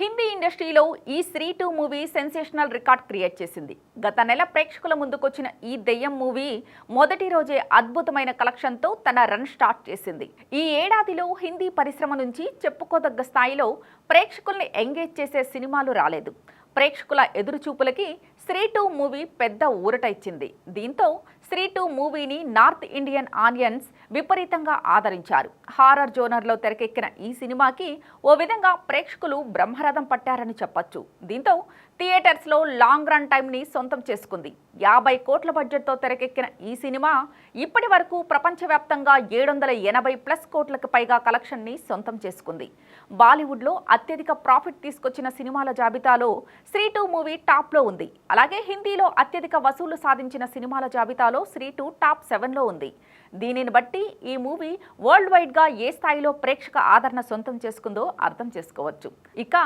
హిందీ ఇండస్ట్రీలో ఈ Stree two movie sensational record create చేసింది. గత నెల ప్రేక్షకుల ముందుకొచ్చిన ఈ దెయ్యం మూవీ మొదటి రోజే అద్భుతమైన కలెక్షన్తో తన రన్ స్టార్ట్ చేసింది. ఈ ఏడాదిలో హిందీ పరిశ్రమ నుంచి చెప్పుకోదగ్గ స్థాయిలో ప్రేక్షకుల్ని ఎంగేజ్ చేసే సినిమాలు రాలేదు. ప్రేక్షకుల ఎదురుచూపులకి శ్రీ టూ మూవీ పెద్ద ఊరట ఇచ్చింది. దీంతో శ్రీ టూ మూవీని నార్త్ ఇండియన్ ఆనియన్స్ విపరీతంగా ఆదరించారు. హారర్ జోనర్లో తెరకెక్కిన ఈ సినిమాకి ఓ విధంగా ప్రేక్షకులు బ్రహ్మరథం పట్టారని చెప్పొచ్చు. దీంతో థియేటర్స్లో లాంగ్ రన్ టైంని సొంతం చేసుకుంది. యాభై కోట్ల బడ్జెట్తో తెరకెక్కిన ఈ సినిమా ఇప్పటి వరకు ప్రపంచవ్యాప్తంగా ఏడు వందల ఎనభై ప్లస్ కోట్లకు పైగా కలెక్షన్ని సొంతం చేసుకుంది. బాలీవుడ్లో అత్యధిక ప్రాఫిట్ తీసుకొచ్చిన సినిమాల జాబితాలో శ్రీ టూ మూవీ టాప్లో ఉంది. అలాగే హిందీలో అత్యధిక వసూలు సాధించిన సినిమాల జాబితాలో శ్రీ టూ టాప్ సెవెన్లో ఉంది. దీనిని బట్టి ఈ మూవీ వరల్డ్ వైడ్గా ఏ స్థాయిలో ప్రేక్షక ఆదరణ సొంతం చేసుకుందో అర్థం చేసుకోవచ్చు. ఇక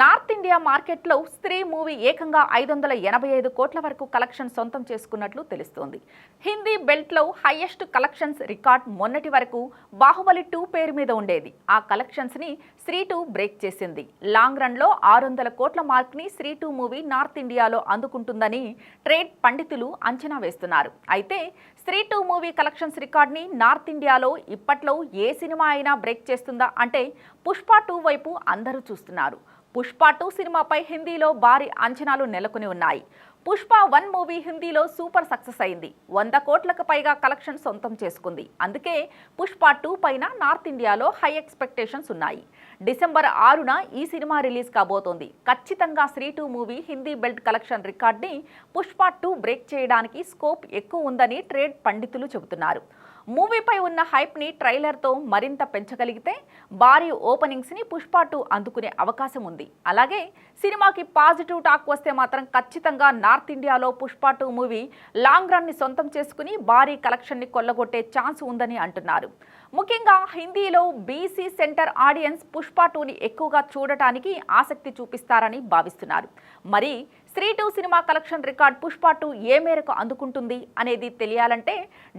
నార్త్ ఇండియా మార్కెట్లో స్త్రీ మూవీ ఏకంగా ఐదు వందల ఎనభై ఐదు కోట్ల వరకు కలెక్షన్ సొంతం చేసుకున్నట్లు తెలుస్తోంది. హిందీ బెల్ట్లో హైయెస్ట్ కలెక్షన్స్ రికార్డ్ మొన్నటి వరకు బాహుబలి టూ పేరు మీద ఉండేది. ఆ కలెక్షన్స్ని శ్రీ టూ బ్రేక్ చేసింది. లాంగ్ రన్లో ఆరు వందల కోట్ల మార్క్ని శ్రీ టూ మూవీ నార్త్ ఇండియాలో అందుకుంటుందని ట్రేడ్ పండితులు అంచనా వేస్తున్నారు. అయితే శ్రీ టూ మూవీ కలెక్షన్స్ రికార్డ్ని నార్త్ ఇండియాలో ఇప్పట్లో ఏ సినిమా అయినా బ్రేక్ చేస్తుందా అంటే పుష్ప టూ వైపు అందరూ చూస్తున్నారు. పుష్ప టూ సినిమాపై హిందీలో భారీ అంచనాలు నెలకొని ఉన్నాయి. పుష్ప వన్ మూవీ హిందీలో సూపర్ సక్సెస్ అయింది. వంద కోట్లకు పైగా కలెక్షన్ సొంతం చేసుకుంది. అందుకే పుష్ప టూ పైన నార్త్ ఇండియాలో హై ఎక్స్పెక్టేషన్స్ ఉన్నాయి. డిసెంబర్ ఆరున ఈ సినిమా రిలీజ్ కాబోతోంది. ఖచ్చితంగా Stree two movie Hindi belt collection రికార్డ్ని Pushpa two break చేయడానికి స్కోప్ ఎక్కువ ఉందని ట్రేడ్ పండితులు చెబుతున్నారు. మూవీపై ఉన్న హైప్ని ట్రైలర్తో మరింత పెంచగలిగితే భారీ ఓపెనింగ్స్ని పుష్ప టూ అందుకునే అవకాశం ఉంది. అలాగే సినిమాకి పాజిటివ్ టాక్ వస్తే మాత్రం ఖచ్చితంగా నార్త్ ఇండియాలో పుష్ప టూ మూవీ లాంగ్ రన్ని సొంతం చేసుకుని భారీ కలెక్షన్ని కొల్లగొట్టే ఛాన్స్ ఉందని అంటున్నారు. ముఖ్యంగా హిందీలో బీసీ సెంటర్ ఆడియన్స్ పుష్ప టూని ఎక్కువగా చూడటానికి ఆసక్తి చూపిస్తారని భావిస్తున్నారు. మరి శ్రీ టూ సినిమా కలెక్షన్ రికార్డ్ పుష్ప టూ ఏ మేరకు అందుకుంటుంది అనేది తెలియాలంటే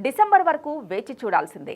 డిసెంబర్ వరకు వేచి చూడాల్సిందే.